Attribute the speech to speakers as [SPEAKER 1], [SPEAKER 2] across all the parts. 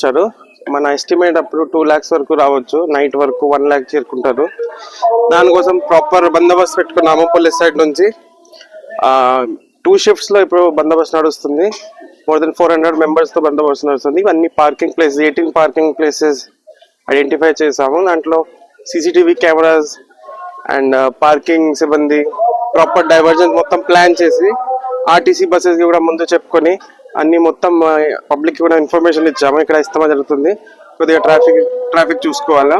[SPEAKER 1] ఇచ్చారు. మన ఎస్టిమేట్ అప్పుడు టూ ల్యాక్స్ వరకు రావచ్చు. నైట్ వరకు వన్ ల్యాక్ చేరుకుంటారు. దానికోసం ప్రాపర్ బందోబస్తు పెట్టుకున్నాము పోలీస్ సైడ్ నుంచి. టూ షిఫ్ట్స్లో ఇప్పుడు బందోబస్తు నడుస్తుంది. మోర్ దెన్ ఫోర్ హండ్రెడ్ మెంబర్స్తో బందోబస్తు నడుస్తుంది. ఇవన్నీ parking place eighteen parking places identify చేసాము దాంట్లో సీసీటీవీ కెమెరాస్ అండ్ పార్కింగ్ సిబ్బంది ప్రాపర్ డైవర్జన్ మొత్తం ప్లాన్ చేసి ఆర్టీసీ బస్సెస్కి కూడా ముందు చెప్పుకొని అన్ని మొత్తం పబ్లిక్ కూడా ఇన్ఫర్మేషన్ ఇచ్చాము. ఇక్కడ ఇస్తామా జరుగుతుంది. కొద్దిగా ట్రాఫిక్ ట్రాఫిక్ చూసుకోవాలా?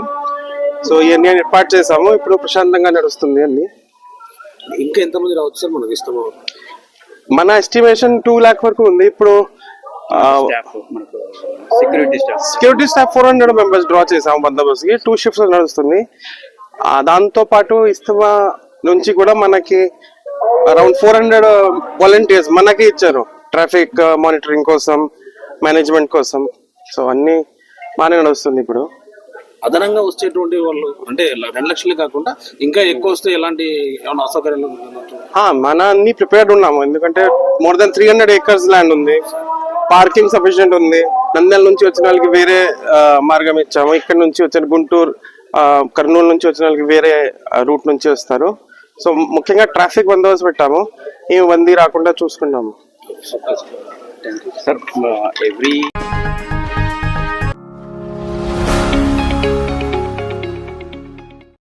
[SPEAKER 1] సో ఇవన్నీ ఏర్పాటు చేసాము ఇప్పుడు ప్రశాంతంగా నడుస్తుంది అన్ని.
[SPEAKER 2] ఇంకా ఎంతమంది రావచ్చు సార్ మనకి ఇష్టమో
[SPEAKER 1] మన ఎస్టిమేషన్ టూ ల్యాక్ వరకు ఉంది. ఇప్పుడు
[SPEAKER 3] స్టాఫ్ మనకు security staff
[SPEAKER 1] security staff four hundred members draw చేసాము బందోబస్తుకి టూ షిఫ్ట్స్ నడుస్తుంది. ఆ, దాంతో పాటు ఇస్తమా నుంచి కూడా మనకి అరౌండ్ ఫోర్ హండ్రెడ్ వాలంటీర్స్ మనకి ఇచ్చారు. ట్రాఫిక్ మానిటరింగ్ కోసం మేనేజ్మెంట్ కోసం. సో అన్ని బాగానే నడుస్తుంది ఇప్పుడు.
[SPEAKER 2] అదనంగా వచ్చేటువంటి వాళ్ళు అంటే రెండు లక్షలే కాకుండా ఇంకా ఎక్కువ వస్తే ఎలాంటి ఏమైనా అసౌకర్యాలు
[SPEAKER 1] మన అన్ని ప్రిపేర్డ్ ఉన్నాము. ఎందుకంటే more than three hundred acres land ఉంది. పార్కింగ్ సఫిషియెంట్ ఉంది. నంద్యాల నుంచి వచ్చిన వాళ్ళకి వేరే ఆ, మార్గం ఇచ్చాము. ఇక్కడ నుంచి వచ్చిన గుంటూరు ఆ, కర్నూలు నుంచి వచ్చిన వాళ్ళకి వేరే రూట్ నుంచి వస్తారు. సో ముఖ్యంగా ట్రాఫిక్ బందోబస్తు పెట్టాము. ఈ మంది రాకుండా చూసుకున్నాము.
[SPEAKER 3] Sir every